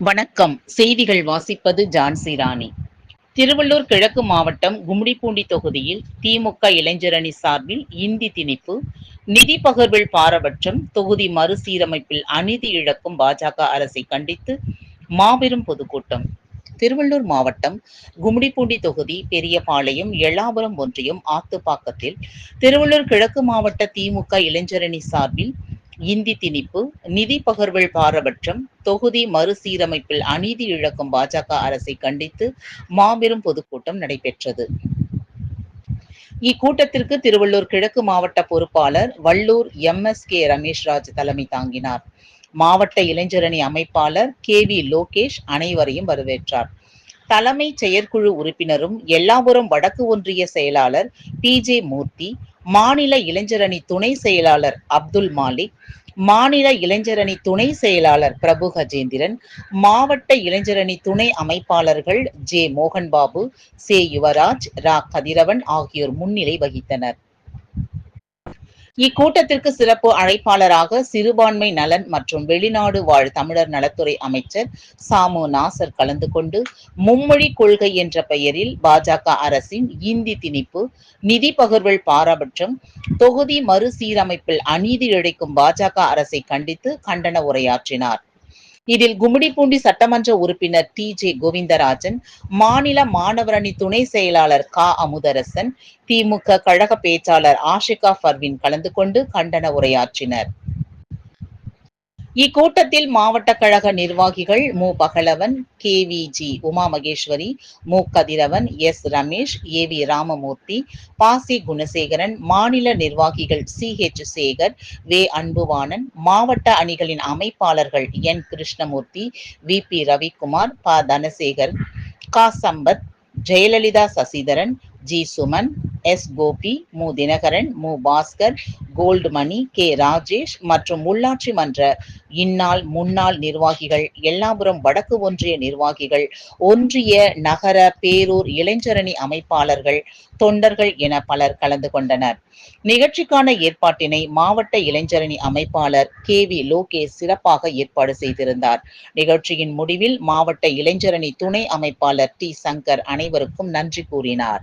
வணக்கம். செய்திகள் வாசிப்பது ஜான்சி ராணி. திருவள்ளூர் கிழக்கு மாவட்டம் கும்மிடிப்பூண்டி தொகுதியில் திமுக இளைஞரணி சார்பில் இந்தி திணிப்பு நிதி பகிர்வில் பாரபட்சம் தொகுதி மறுசீரமைப்பில் அநீதி இழக்கும் பாஜக அரசை கண்டித்து மாபெரும் பொதுக்கூட்டம். திருவள்ளூர் மாவட்டம் கும்மிடிப்பூண்டி தொகுதி பெரியபாளையம் எல்லாபுரம் ஒன்றியம் ஆத்துப்பாக்கத்தில் திருவள்ளூர் கிழக்கு மாவட்ட திமுக இளைஞரணி சார்பில் இந்தி திணிப்பு நிதி பகிர்வில் பாரபட்சம் தொகுதி மறுசீரமைப்பில் அநீதி இழக்கும் பாஜக அரசை கண்டித்து மாபெரும் பொதுக்கூட்டம் நடைபெற்றது. இக்கூட்டத்திற்கு திருவள்ளூர் கிழக்கு மாவட்ட பொறுப்பாளர் Vallur M. S. K. Rameshraj தலைமை தாங்கினார். மாவட்ட இளைஞரணி அமைப்பாளர் கே. வி. லோகேஷ் அனைவரையும் வரவேற்றார். தலைமை செயற்குழு உறுப்பினரும் எல்லாபுரம் வடக்கு ஒன்றிய செயலாளர் பி ஜே மூர்த்தி மாநில இளைஞரணி துணை செயலாளர் அப்துல் மாலிக் மாநில இளைஞரணி துணை செயலாளர் பிரபு கஜேந்திரன் மாவட்ட இளைஞரணி துணை அமைப்பாளர்கள் ஜே மோகன்பாபு சே யுவராஜ் ரா கதிரவன் ஆகியோர் முன்னிலை வகித்தனர். இக்கூட்டத்திற்கு சிறப்பு அழைப்பாளராக சிறுபான்மை நலன் மற்றும் வெளிநாடு வாழ் தமிழர் நலத்துறை அமைச்சர் சாமு நாசர் கலந்து கொண்டு மும்மொழி கொள்கை என்ற பெயரில் பாஜக அரசின் இந்தி திணிப்பு நிதி பகிர்வில் பாரபட்சம் தொகுதி மறுசீரமைப்பில் அநீதி இழைக்கும் பாஜக அரசை கண்டித்து கண்டன உரையாற்றினார். இதில் கும்மிடிப்பூண்டி சட்டமன்ற உறுப்பினர் டி ஜே கோவிந்தராஜன் மாநில மாணவரணி துணை செயலாளர் கா. அமுதரசன் திமுக கழக பேச்சாளர் ஆஷிகா பர்வின் கலந்து கொண்டு கண்டன உரையாற்றினர். இக்கூட்டத்தில் மாவட்ட கழக நிர்வாகிகள் மு. Pagalavan K. V. G. Uma Maheswari M. Kathiravan S. Ramesh A. V. Ramamoorthy Pasi Gunasekaran மாநில நிர்வாகிகள் சி. ஹெச். சேகர் வே. அன்புவாணன் மாவட்ட அணிகளின் அமைப்பாளர்கள் N. Krishnamoorthy V. P. Ravikumar ப. தனசேகர் கா. சம்பத் ஜெயலலிதா சசிதரன் ஜி. சுமன் எஸ் கோபி மு தினகரன் மு பாஸ்கர் கோல்டு மணி கே ராஜேஷ் மற்றும் உள்ளாட்சி மன்ற இந்நாள் முன்னாள் நிர்வாகிகள் எல்லாபுரம் வடக்கு ஒன்றிய நிர்வாகிகள் ஒன்றிய நகர பேரூர் இளைஞரணி அமைப்பாளர்கள் தொண்டர்கள் என பலர் கலந்து கொண்டனர். நிகழ்ச்சிக்கான ஏற்பாட்டினை மாவட்ட இளைஞரணி அமைப்பாளர் கே வி லோகேஷ் சிறப்பாக ஏற்பாடு செய்திருந்தார். நிகழ்ச்சியின் முடிவில் மாவட்ட இளைஞரணி துணை அமைப்பாளர் டி சங்கர் அனைவருக்கும் நன்றி கூறினார்.